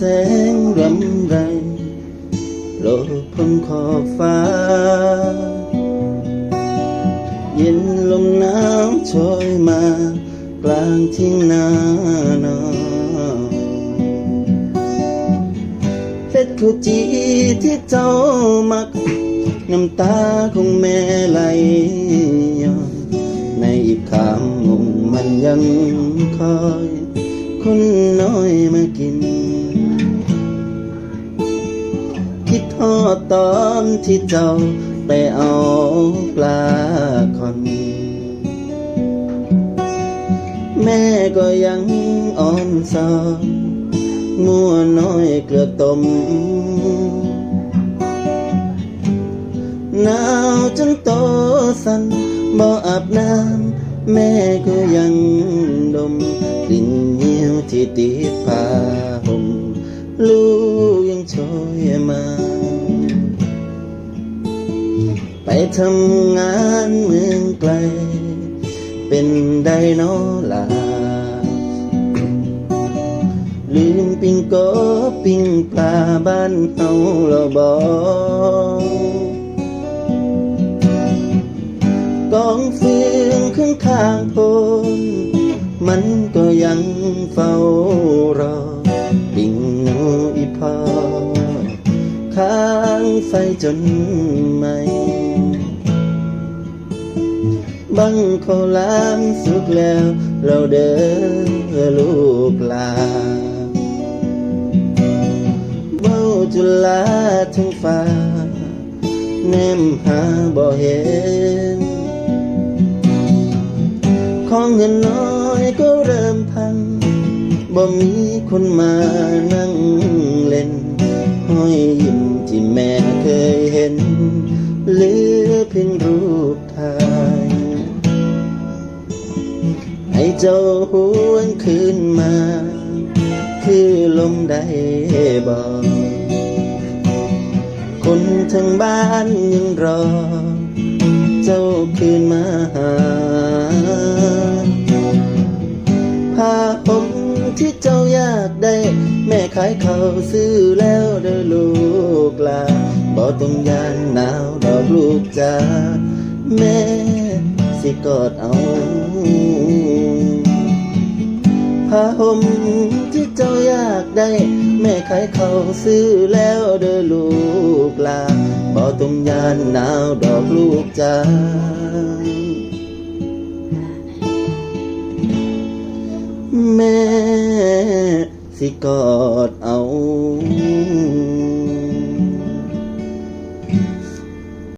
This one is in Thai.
แสงรำไร โลกพ้นขอบฟ้า เย็นลมหนาวโชยมา กลางทิ้งนานอนเพชรคูจีที่เจ้ามัก น้ำตาของแม่ไหลย้อนในอีกคำมุงมันยังคอย คนน้อยมากิน ทอดตอนที่เจ้าไปเอาปลาคอนแม่ก็ยังอ่อนสอนมัวน้อยเกลือตมหนาวจนโตสันบ่อาบน้ำแม่ก็ยังดมกลิ่นเหนียวที่ติดผ้าห่มลูกยังโชยมา ไปทำงานเมืองไกล เป็นไดโนลา ลืมปิ้งกบปิ้งปลาบ้านเฮาเราบอกกองฟืนข้างข้างพนมันก็ยังเฝ้ารอ ปิ่งนูอีพอค้า ไฟจนไหมบังเขาวหลามสุกแล้ว เราเดินลูกลาเบ้าจุลาทั้งฟ้า แนมหาบ่เห็น ของเงินน้อยก็เริ่มพังบ่มีคนมานั่งเล่น ห้อยยิ้มที่แม่เคยเห็นเหลือเพียงรูปถ่ายให้เจ้าหวนคืนมา คือลมได้บอกคนทั้งบ้านยังรอ เจ้าคืนมาหา ที่เจ้าอยากได้ แม่ขายเขาวซื้อแล้วเด้อลูกลาบ่ต้องยานหนาวดอกลูกจ้าแม่สิกอดเอาผ้าห่มที่เจ้าอยากได้ แม่ขายเขาวซื้อแล้วเด้อลูกลาบ่ต้องยานหนาวดอกลูกจ้า สิกอดเอา